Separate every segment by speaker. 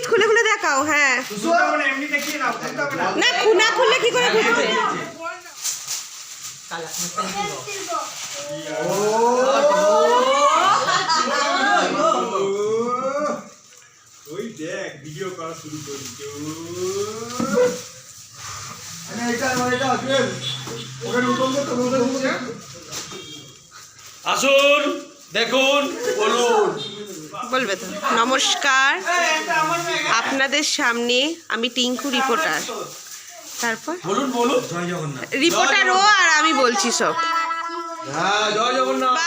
Speaker 1: Gift খুলে খুলে দেখাও হ্যাঁ। না খুনা খুললে কি করে খুলবে?
Speaker 2: ওই দেখ ভিডিও করা শুরু করেছে
Speaker 3: আসুন। দেখুন বলুন।
Speaker 1: বলবে তো। নমস্কার। আপনাদের সামনে আমি টিঙ্কু রিপোর্টার। তারপর?
Speaker 3: বলুন বলুন।
Speaker 1: রিপোর্টার ও আর আমি বলছি সব।
Speaker 3: হ্যাঁ জয় জগন্নাথ।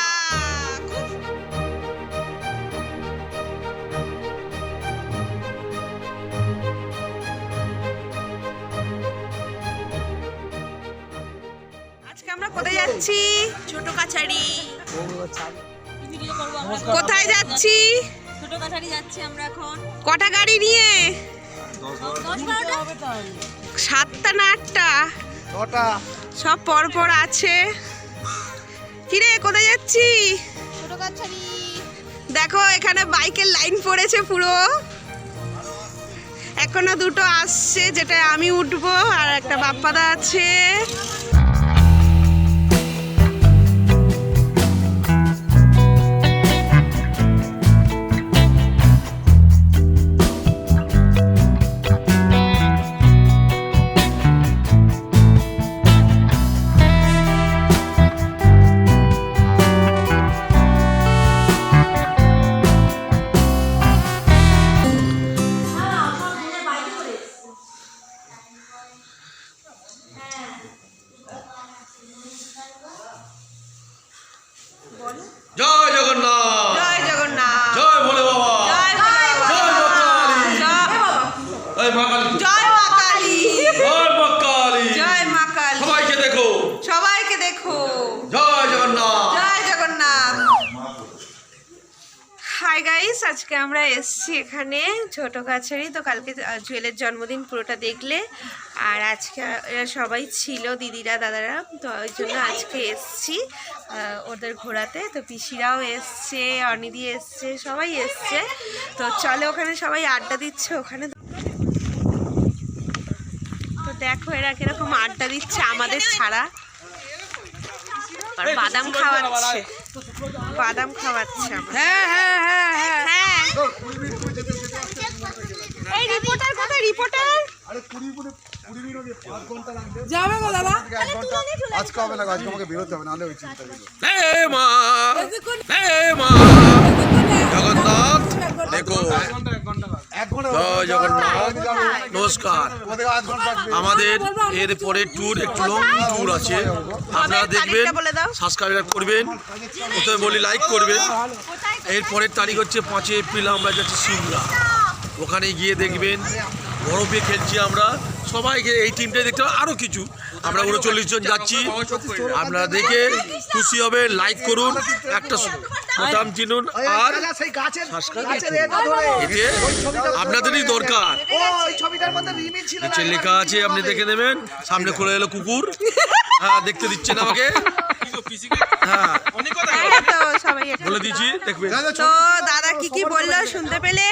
Speaker 1: আজকে আমরা কোথায় যাচ্ছি?
Speaker 4: ছোট কাছারি।
Speaker 1: কোথায় যাচ্ছি?
Speaker 4: ছোট কাছারি যাচ্ছি আমরা এখন।
Speaker 1: কটা গাড়ি নিয়ে? সাতটা না আটটা? সব পরপর আছে। কিরে কোথায় যাচ্ছি? দেখো এখানে বাইকের লাইন পড়েছে পুরো। এখনও দুটো আসছে যেটা আমি উঠবো আর একটা বাপ্পাদা আছে।
Speaker 3: জয় মা কালী।
Speaker 1: জয়-
Speaker 3: মা কালী।
Speaker 1: জয় মা কালী।
Speaker 3: সবাইকে দেখো।
Speaker 1: সবাইকে দেখো।
Speaker 3: জয় জগন্নাথ।
Speaker 1: জয় জগন্নাথ। হাই গাইস আজকে আমরা এসছি এখানে ছোট কাছারি। তো কালকে জুয়েলের জন্মদিন পুরোটা দেখলে। আর আজকে এরা সবাই ছিল দিদিরা দাদারা। তো ওই জন্য আজকে এসছি ওদের ঘোরাতে। তো পিসিরাও এসছে অনিদি এসছে সবাই এসছে। তো চলে ওখানে সবাই আড্ডা দিচ্ছে ওখানে তো দেখো এরা কীরকম আড্ডা দিচ্ছে আমাদের ছাড়া? আর বাদাম খাওয়াচ্ছে। বাদাম খাওয়াচ্ছে হ্যাঁ হ্যাঁ হ্যাঁ হ্যাঁ। এই রিপোর্টার কোথায়? রিপোর্টার?
Speaker 5: আজকে হবে না আজকে আমাকে বেরোতে হবে নাহলে ওই চিন্তা
Speaker 3: মা মা জগন্নাথ দেখো। জয় জগন্নাথ। নমস্কার।
Speaker 5: আমাদের
Speaker 3: এর ট্যুর একটু লং ট্যুর আছে। আপনারা দেখবেন সাবস্ক্রাইব করবেন প্রথমে বলি লাইক করবেন। এর পরের তারিখ হচ্ছে পাঁচই এপ্রিল আমরা যাচ্ছি সিমলা। ওখানে গিয়ে দেখবেন বরফে খেলছি আমরা। সবাইকে এই টিমটাই দেখতে আরও কিছু। আমরা উনচল্লিশ জন যাচ্ছি। আপনারা দেখে খুশি হবে লাইক করুন। একটা বোতাম চিনুন। আর এতে আপনাদেরই দরকার। নিচে লেখা আছে আপনি দেখে নেবেন। সামনে খুলে এলো কুকুর। হ্যাঁ দেখতে দিচ্ছেন আমাকে। হ্যাঁ।
Speaker 1: হ্যাঁ
Speaker 3: বলে দিচ্ছি দেখবেন।
Speaker 1: তো দাদা কি কি বলল শুনতে পেলে?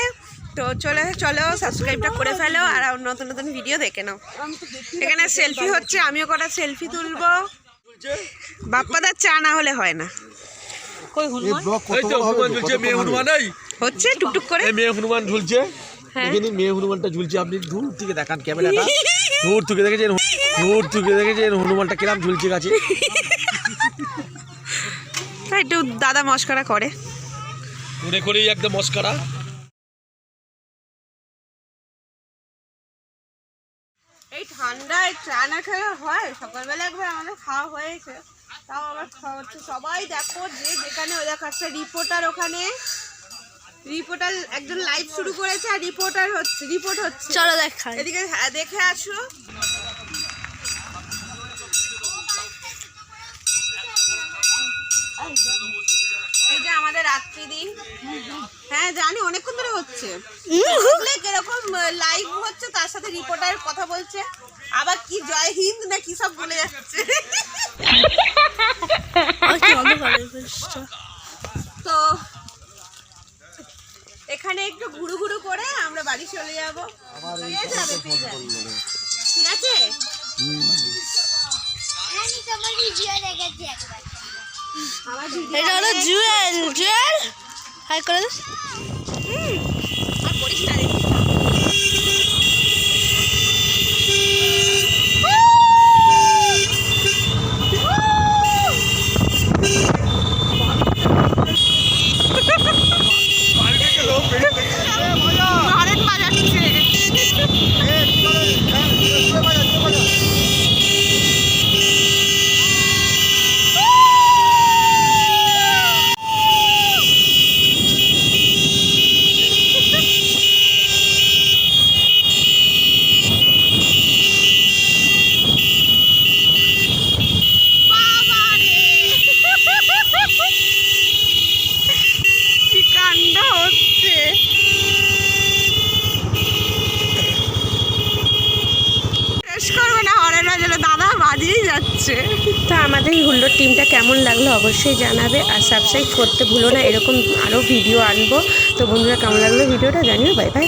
Speaker 1: তো চলে চলো সাবস্ক্রাইবটা করে ফেলো আর নতুন নতুন ভিডিও দেখে নাও। এখানে সেলফি হচ্ছে আমিও কটা সেলফি তুলবো। বাপ্পাদার চা না হলে হয় না। হচ্ছে টুকটুক করে?
Speaker 3: মেয়ে হনুমান ঝুলছে।
Speaker 1: হ্যাঁ।
Speaker 3: মেয়ে হনুমানটা ঝুলছে আপনি দূর থেকে দেখান ক্যামেরাটা। দূর থেকে দেখেছেন দূর থেকে দেখেছেন হনুমানটা কিরাম ঝুলছে গাছে।
Speaker 1: একটু দাদা মস্করা করে।
Speaker 3: মনে করেই একদম মস্কারা।
Speaker 1: এই ঠান্ডায় চা না খেলে হয় সকালবেলা একবার আমাদের খাওয়া হয়েছে। তাও আবার খাওয়া হচ্ছে। সবাই দেখো যে যেখানে ওই দেখো একটা রিপোর্টার ওখানে। রিপোর্টার একজন লাইভ শুরু করেছে আর রিপোর্টার হচ্ছে রিপোর্ট হচ্ছে।
Speaker 4: চলো দেখা
Speaker 1: এদিকে হ্যাঁ, দেখে আসো। রাত্রি দিন হ্যাঁ জানি অনেকক্ষণ ধরে হচ্ছে। কীরকম লাইভ হচ্ছে তার সাথে রিপোর্টার কথা বলছে। আবার কি জয় হিন্দ না কি সব বলে যাচ্ছে। তো এখানে একটু ঘুরু ঘুরু করে আমরা বাড়ি চলে যাব। পেয়ে যাবে পেয়ে যাবে। ঠিক আছে?
Speaker 4: এটা হলো জুয়েল। জুয়েল। হাই করে দিস
Speaker 1: আর করিস না যাচ্ছে। তো আমাদের এই হুল্লোর টিমটা কেমন লাগল অবশ্যই জানাবে আর সাবস্ক্রাইব করতে ভুলো না, এরকম আরও ভিডিও আনব। তো বন্ধুরা, কেমন লাগল ভিডিওটা জানিও। Bye bye